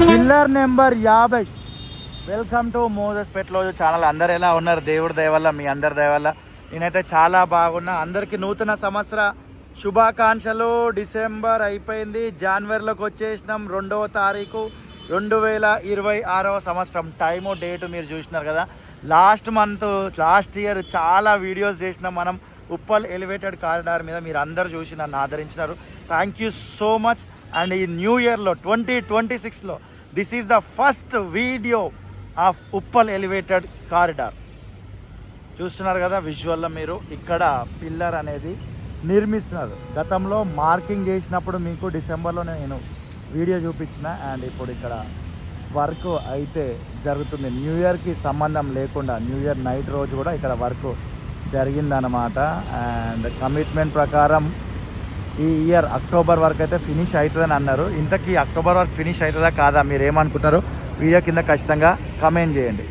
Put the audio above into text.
Pillar number యాభై. Welcome to Moses పెట్ రోజు channel అందరు ఎలా ఉన్నారు? దేవుడి దయవల్ల మీ అందరి దయవల్ల. నేనైతే చాలా బాగున్నా. అందరికీ నూతన సంవత్సర శుభాకాంక్షలు. డిసెంబర్ అయిపోయింది. జనవరిలోకి వచ్చేసినాం రెండవ తారీఖు. రెండు వేల ఇరవై ఆరవ సంవత్సరం. టైము డేటు మీరు చూసినారు కదా. లాస్ట్ మంత్ లాస్ట్ ఇయర్ చాలా వీడియోస్ చేసినాం మనం. ఉప్పల్ ఎలివేటెడ్ కారిడార్ మీద మీరు అందరు చూసి నన్ను ఆదరించినారు. Thank you so much and ఈ న్యూ ఇయర్లో ట్వంటీ ట్వంటీ సిక్స్లో this is the first video of Uppal elevated corridor. చూస్తున్నారు కదా విజువల్లో మీరు? ఇక్కడ పిల్లర్ అనేది నిర్మిస్తున్నారు. గతంలో మార్కింగ్ చేసినప్పుడు మీకు డిసెంబర్లో నేను వీడియో చూపించిన. అండ్ ఇప్పుడు ఇక్కడ వర్క్ అయితే జరుగుతుంది. న్యూ ఇయర్కి సంబంధం లేకుండా న్యూ ఇయర్ నైట్ రోజు కూడా ఇక్కడ వర్క్ జరిగిందనమాట అండ్ కమిట్మెంట్ ప్రకారం ఈ ఇయర్ అక్టోబర్ వరకు అయితే ఫినిష్ అవుతుందని అన్నారు. ఇంతకీ అక్టోబర్ వరకు ఫినిష్ అవుతుందా కాదా మీరు ఏమనుకుంటారు వీడియో కింద ఖచ్చితంగా కమెంట్ చేయండి.